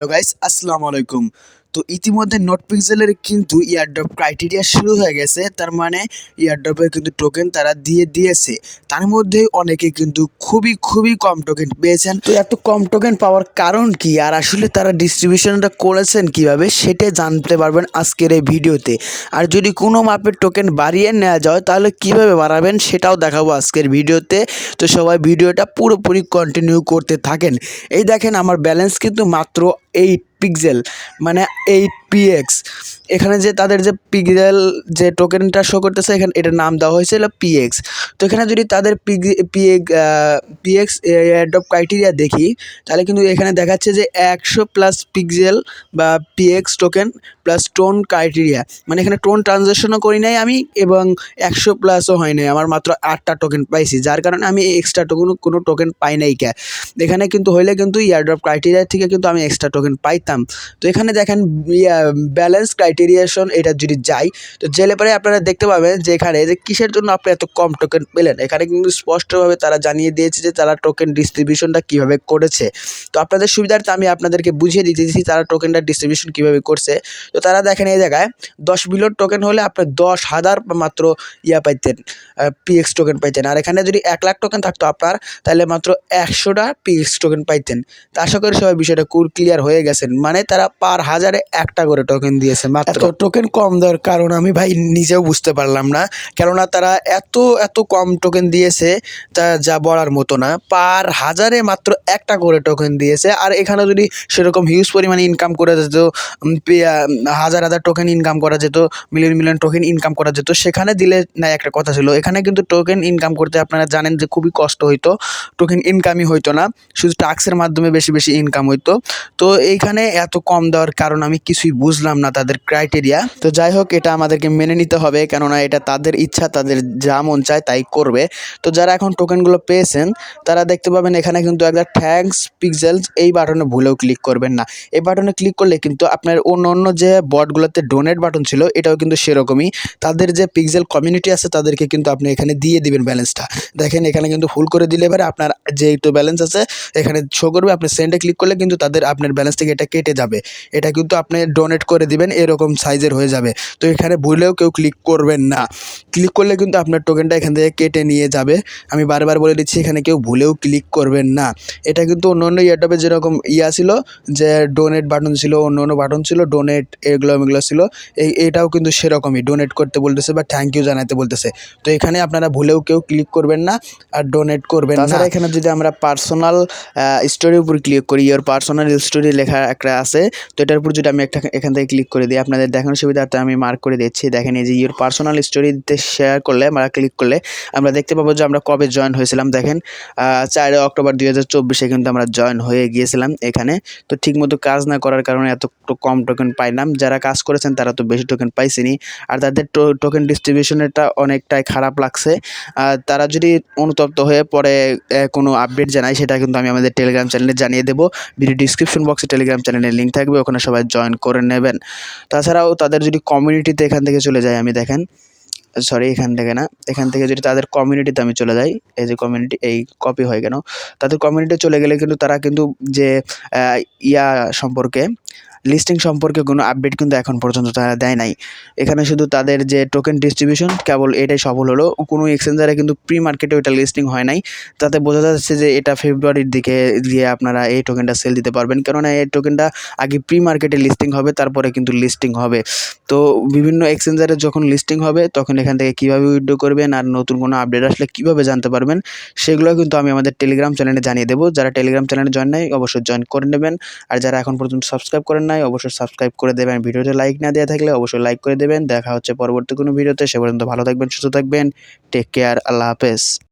Guys আসসালামু আলাইকুম তো ইতিমধ্যে নোট পিক্সেলের কিন্তু ইয়ারড্রপ ক্রাইটেরিয়া শুরু হয়ে গেছে। তার মানে ইয়ারড্রপের কিন্তু টোকেন তারা দিয়ে দিয়েছে। তার মধ্যে অনেকে কিন্তু খুবই খুবই কম টোকেন পেয়েছেন। তো এত কম টোকেন পাওয়ার কারণ কি? আর আসলে তারা ডিস্ট্রিবিউশনটা করেছেন কীভাবে, সেটা জানতে পারবেন আজকের এই ভিডিওতে। আর যদি কোনো মাপের টোকেন বাড়িয়ে নেওয়া যায়, তাহলে কীভাবে বাড়াবেন সেটাও দেখাবো আজকের ভিডিওতে। তো সবাই ভিডিওটা পুরোপুরি কন্টিনিউ করতে থাকেন। এই দেখেন, আমার ব্যালেন্স কিন্তু মাত্র এইট পিক্সেল মানে এইট পিএক্স এখানে যে তাদের যে পিক্সেল যে টোকেনটা শো করতেছে, এখানে এটার নাম দেওয়া হয়েছিল পিএক্স তো এখানে যদি তাদের পিএক পিএক্স অ্যাডপ ক্রাইটেরিয়া দেখি, তাহলে কিন্তু এখানে দেখাচ্ছে যে একশো প্লাস পিক্সেল বা PX token plus tone criteria মানে এখানে টোন ট্রানজ্যাকশনও করি নাই আমি, এবং একশো প্লাসও হয় নাই। আমার মাত্র আটটা টোকেন পাইছি, যার কারণে আমি এক্সট্রা টোকেন কোনো টোকেন পাই নাই কে। এখানে কিন্তু হইলে কিন্তু ইয়ারড্রপ ক্রাইটেরিয়া থেকে কিন্তু আমি এক্সট্রা টোকেন পাইতাম। তো এখানে দেখেন ব্যালেন্স ক্রাইটেরিয়েশন এটা যদি যাই তো জেলে পরে আপনারা দেখতে পাবেন যে এখানে যে কিসের জন্য আপনি এত কম টোকেন পেলেন। এখানে কিন্তু স্পষ্টভাবে তারা জানিয়ে দিয়েছে যে তারা টোকেন ডিস্ট্রিবিউশনটা কীভাবে করেছে। তো আপনাদের সুবিধার্থে আমি আপনাদেরকে বুঝিয়ে দিতেছি তারা টোকেনটা ডিস্ট্রিবিউশন কীভাবে করছে। তো তারা দেখেন এই জায়গায় দশ বিলিয়ন টোকেন হলে আপনি দশ হাজার মাত্র ইয়া পাইতেন পিএক্স টোকেন পাইতেন। আর এখানে যদি এক লাখ টোকেন থাকতো আপনার, তাহলে মাত্র একশোটা পিএক্স টোকেন পাইতেন। তা আশা করি সবাই বিষয়টা কুর ক্লিয়ার হয়ে গেছেন। মানে তারা পার হাজারে একটা করে টোকেন দিয়েছে মাত্র। টোকেন কম দেওয়ার কারণ আমি ভাই নিজেও বুঝতে পারলাম না। কেননা তারা এত এত কম টোকেন দিয়েছে, তা যা বলার মতো না। পার হাজারে মাত্র একটা করে টোকেন দিয়েছে। আর এখানে যদি সেরকম হিউজ পরিমাণে ইনকাম করে যেত হাজার হাজার টোকেন ইনকাম করা যেত মিলিয়ন মিলিয়ন টোকেন ইনকাম করা যেত, সেখানে দিলে না, একটা কথা ছিল। এখানে কিন্তু টোকেন ইনকাম করতে আপনারা জানেন যে খুবই কষ্ট হইতো। টোকেন ইনকামই হইতো না। শুধু টাক্সের মাধ্যমে বেশি বেশি ইনকাম হইতো। তো এইখানে এত কম দেওয়ার কারণ আমি কিছুই বুঝলাম না তাদের ক্রাইটেরিয়া তো যাই হোক, এটা আমাদেরকে মেনে নিতে হবে, কেননা এটা তাদের ইচ্ছা, তাদের যা মন চায় তাই করবে। তো যারা এখন টোকেনগুলো পেয়েছেন, তারা দেখতে পাবেন এখানে কিন্তু একটা থ্যাঙ্কস পিক্সেলস এই বাটনে ভুলেও ক্লিক করবেন না। এই বাটনে ক্লিক করলে কিন্তু আপনার অন্য অন্য যে বটগুলোতে ডোনেট বাটন ছিল, এটাও কিন্তু সেরকমই। তাদের যে পিক্সেল কমিউনিটি আছে, তাদেরকে কিন্তু আপনি এখানে দিয়ে দিবেন ব্যালেন্সটা দেখেন, এখানে কিন্তু ফুল করে দিলে এবারে আপনার যে একটু ব্যালেন্স আছে, এখানে শো করবে, আপনি সেন্ডে ক্লিক করলে কিন্তু তাদের আপনার ব্যালেন্স থেকে এটা কেটে যাবে। এটা কিন্তু আপনি ডোনেট করে দিবেন, এরকম সাইজের হয়ে যাবে। তো এখানে ভুলেও কেউ ক্লিক করবেন না। ক্লিক করলে কিন্তু আপনার টোকেনটা এখান থেকে কেটে নিয়ে যাবে। আমি বারবার বলে দিচ্ছি, এখানে কেউ ভুলেও ক্লিক করবেন না। এটা কিন্তু অন্য অন্য ইয়ারটপে যেরকম ইয়া ছিল, যে ডোনেট বাটন ছিল অন্য অন্য বাটন ছিল ডোনেট এগুলো এগুলো ছিল, এই, এটাও কিন্তু সেরকমই ডোনেট করতে বলতেছে বা থ্যাংক ইউ জানাতে বলতেছে। তো এখানে আপনারা ভুলেও কেউ ক্লিক করবেন না আর ডোনেট করবেন তাছাড়া এখানে যদি আমরা পার্সোনাল স্টোরির উপর ক্লিক করি ইয়োর পার্সোনাল স্টোরি লেখা একটা আছে, তো এটার উপর যদি আমি একটা এখান থেকে ক্লিক করে দিই আপনাদের দেখানোর সুবিধার্থে আমি মার্ক করে দিচ্ছি। দেখেন এই যে ইয়োর পার্সোনাল স্টোরিতে শেয়ার করলে আমরা ক্লিক করলে আমরা দেখতে পাবো যে আমরা কবে জয়েন হয়েছিলাম। দেখেন চার অক্টোবর দুই হাজার চব্বিশে কিন্তু আমরা জয়েন হয়ে গিয়েছিলাম এখানে। তো ঠিকমতো কাজ না করার কারণে এত কম টোকেন পাইলাম। যারা কাজ করেছেন তারা তো বেশি টোকেন পাইছেনি আর তাদের টোকেন ডিস্ট্রিবিউশনেরটা অনেকটাই খারাপ লাগছে। তারা যদি অনুতপ্ত হয়ে পরে কোনো আপডেট জানায়, সেটা কিন্তু আমি আমাদের টেলিগ্রাম চ্যানেলে জানিয়ে দেবো। ভিডিও ডিসক্রিপশন বক্সে টেলিগ্রাম চ্যানেলের লিঙ্ক থাকবে। ওখানে সবাই জয়েন করে নেবেন। তাছাড়াও তাদের যদি কমিউনিটিতে এখান থেকে চলে যায়, আমি দেখেন সরি এখান থেকে না, এখান থেকে যদি তাদের কমিউনিটিতে আমি চলে যাই, এই যে কমিউনিটি এই কপি হয় কেন, তাদের কমিউনিটি চলে গেলে কিন্তু তারা কিন্তু যে ইয়া সম্পর্কে লিস্টিং সম্পর্কে কোনো আপডেট কিন্তু এখন পর্যন্ত তারা দেয় নাই। এখানে শুধু তাদের যে টোকেন ডিস্ট্রিবিউশন কেবল এটাই সফল হলো। কোনো এক্সচেঞ্জারে কিন্তু প্রি মার্কেটে ওটা লিস্টিং হয় নাই। তাতে বোঝা যাচ্ছে যে এটা ফেব্রুয়ারির দিকে গিয়ে আপনারা এই টোকেনটা সেল দিতে পারবেন। কেননা এই টোকেনটা আগে প্রি মার্কেটে লিস্টিং হবে, তারপরে কিন্তু লিস্টিং হবে। তো বিভিন্ন এক্সচেঞ্জারে যখন লিস্টিং হবে, তখন এখান থেকে কীভাবে উইথড্র করবেন আর নতুন কোনো আপডেট আসলে কীভাবে জানতে পারবেন, সেগুলো কিন্তু আমি আমাদের টেলিগ্রাম চ্যানেলে জানিয়ে দেবো। যারা টেলিগ্রাম চ্যানেলে জয়েন নাই, অবশ্যই জয়েন করে নেবেন। আর যারা এখন পর্যন্ত সাবস্ক্রাইব করেন নাই, অবশ্যই সাবস্ক্রাইব করে দেবেন। ভিডিওতে লাইক না দেওয়া থাকলে অবশ্যই লাইক করে দেবেন। দেখা হচ্ছে পরবর্তী কোনো ভিডিওতে। সে পর্যন্ত ভালো থাকবেন, সুস্থ থাকবেন। টেক কেয়ার আল্লাহ হাফেজ।